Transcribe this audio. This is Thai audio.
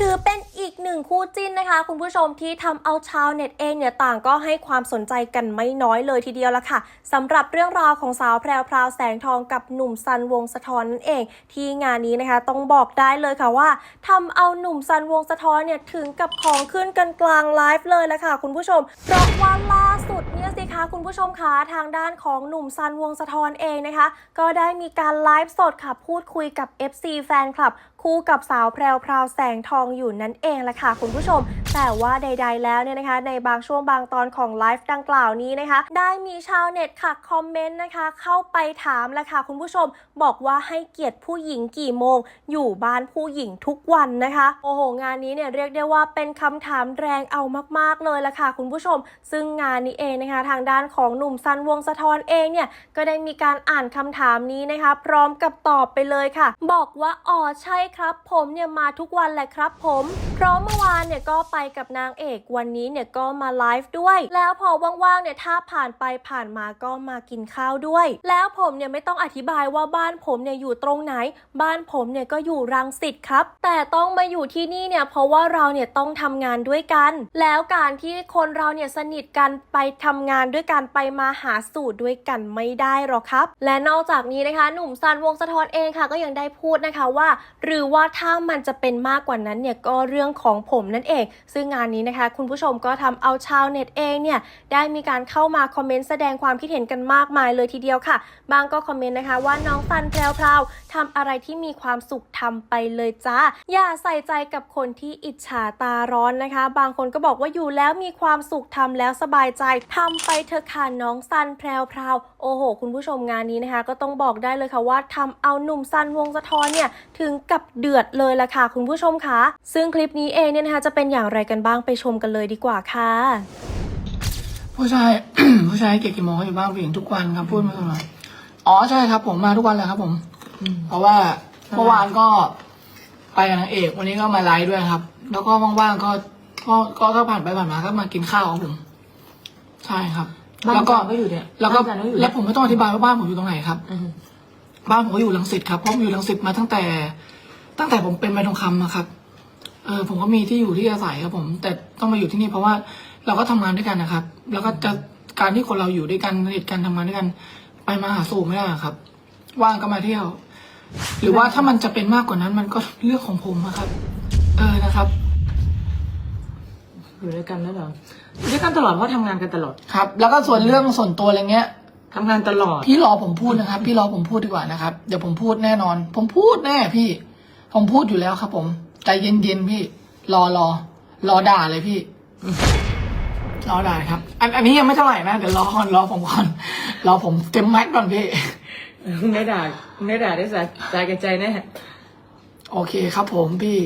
ถือเป็นอีกหนึ่งคู่จิ้นนะคะ คุณผู้ชมที่ทำเอาชาวเน็ตเองเนี่ยต่างก็ให้ความสนใจกันไม่น้อยเลยทีเดียวละค่ะสำหรับเรื่องราวของสาวแพรวพราวแสงทองกับหนุ่มซันวงสะท้อนนั่นเอง ที่งานนี้นะคะต้องบอกได้เลยค่ะว่าทำเอาหนุ่มซันวงสะท้อนเนี่ยถึงกับของขึ้นกันกลางไลฟ์เลยละค่ะ คุณผู้ชมเพราะว่าล่า คะคุณผู้ชมคะทางด้านของหนุ่มซันวงสะทอนเองนะคะ ก็ได้มีการไลฟ์สดค่ะพูดคุยกับ FC แฟนคลับ คู่กับสาวแพรวพราวแสงทองอยู่นั่นเองแหละค่ะคุณผู้ชม แต่ว่าใด ๆ แล้วเนี่ยนะคะในบางช่วงบางตอนของไลฟ์ดังกล่าวนี้นะคะ ได้มีชาวเน็ตค่ะคอมเมนต์นะคะ เข้าไปถามแหละค่ะคุณผู้ชมบอกว่าให้เกียรติผู้หญิงกี่โมง อยู่บ้านผู้หญิงทุกวันนะคะ โอ้โห งานนี้เนี่ยเรียกได้ว่าเป็นคำถามแรงเอามาก ๆ เลยละค่ะคุณผู้ชม ซึ่งงานนี้เองนะคะ ทางด้านของหนุ่มซันวงสะทอนเองเนี่ยก็ได้มีการอ่านคำถามนี้นะคะ พร้อมกับตอบไปเลยค่ะ บอกว่าอ๋อใช่ครับ ผมเนี่ยมาทุกวันแหละครับ ผมเพราะเมื่อวานเนี่ยก็ไปกับนางเอกวันนี้เนี่ยก็มาไลฟ์ด้วย แล้วพอว่างๆเนี่ยถ้าผ่านไปผ่านมาก็มากินข้าวด้วย แล้วผมเนี่ยไม่ต้องอธิบายว่าบ้านผมเนี่ยอยู่ตรงไหน บ้านผมเนี่ยก็อยู่รังสิตครับ แต่ต้องมาอยู่ที่นี่เนี่ยเพราะว่าเราเนี่ยต้องทำงานด้วยกัน แล้วการที่คนเราเนี่ยสนิทกันไปทำงานด้วยกันไปมาหาสูตรด้วยกันไม่ได้หรอกครับ และนอกจากนี้นะคะ หนุ่มซันวงสะท้อนเองค่ะ ก็ยังได้พูดนะคะว่า หรือว่าถ้ามันจะเป็นมากกว่านั้นเนี่ยก็เรื่องของผมนั่นเองซึ่งงานนี้นะคะคุณผู้ชมก็ทำเอาชาวเน็ตเองเนี่ยได้มีการเข้ามาคอมเมนต์แสดงความคิดเห็นกันมากมายเลยทีเดียวค่ะ บางก็คอมเมนต์นะคะว่าน้องซันแพรวๆทำอะไรที่มีความสุขทำไปเลยจ้า อย่าใส่ใจกับคนที่อิจฉาตาร้อนนะคะ บางคนก็บอกว่าอยู่แล้วมีความสุขทำแล้วสบายใจทำไปเถอะค่ะน้องซันแพรวๆโอ้โห คุณผู้ชมงานนี้นะคะ ก็ต้องบอกได้เลยค่ะว่าทำเอาหนุ่มซันวงศ์สะทอนเนี่ยถึงกับเดือดเลยล่ะค่ะคุณผู้ชมคะซึ่งคลิปนี้เองเนี่ยนะคะจะเป็นอย่างไรกันบ้างไปชมกันเลยดีกว่าค่ะ ผู้ชาย ผู้ชายเก็บกี่โมงเขาอยู่บ้านผู้หญิงทุกวันครับพูดมาตลอดอ๋อใช่ครับ ผมมาทุกวันเลยครับ ผม เพราะว่าเมื่อวานก็ไปกับนางเอก วันนี้ก็มาไลฟ์ด้วยครับ แล้วก็ว่างๆก็ก็ก็ถ้าผ่านไปผ่านมาก็มากินข้าวครับผม ใช่ครับบ้านแล้วก็จันก็อยู่เนี่ยแล้วก็บ้านจันก็อยู่แล้วผมไม่ต้องอธิบายว่าบ้านผมอยู่ตรงไหนครับอืมบ้านผมก็อยู่ลังสิตครับเพราะผมอยู่ลังสิตมาตั้งแต่ ตั้งแต่ผมเป็นใบทองคำนะครับ เออผมก็มีที่อยู่ที่อาศัยครับผม แต่ต้องมาอยู่ที่นี่เพราะว่าเราก็ทำงานด้วยกันนะครับ แล้วก็จะการที่คนเราอยู่ด้วยกันสนิทกันทำงานด้วยกัน ไปมาหาสู่ไม่ได้ครับ ว่างก็มาเที่ยว หรือว่าถ้ามันจะเป็นมากกว่านั้น มันก็เรื่องของผมอะครับ เออนะครับอยู่ด้วยกันแล้วเหรออยู่ด้วยกันตลอดเพราะทำงานกันตลอดครับ แล้วก็ส่วนเรื่องส่วนตัวอะไรเงี้ยทำงานตลอด พี่รอผมพูดนะครับ พี่รอผมพูดดีกว่านะครับ เดี๋ยวผมพูดแน่นอน ผมพูดแน่พี่ ผมพูดอยู่แล้วครับผม ใจเย็นๆพี่ รอรอรอด่าเลยพี่รอด่าครับ อันอันนี้ยังไม่เท่าไหร่นะ เดี๋ยวรอก่อนรอผมก่อนรอผมเต็มแม็กซ์ก่อนพี่ ไม่ด่าไม่ด่าได้สาใจกับใจแน่โอเคครับผมพี่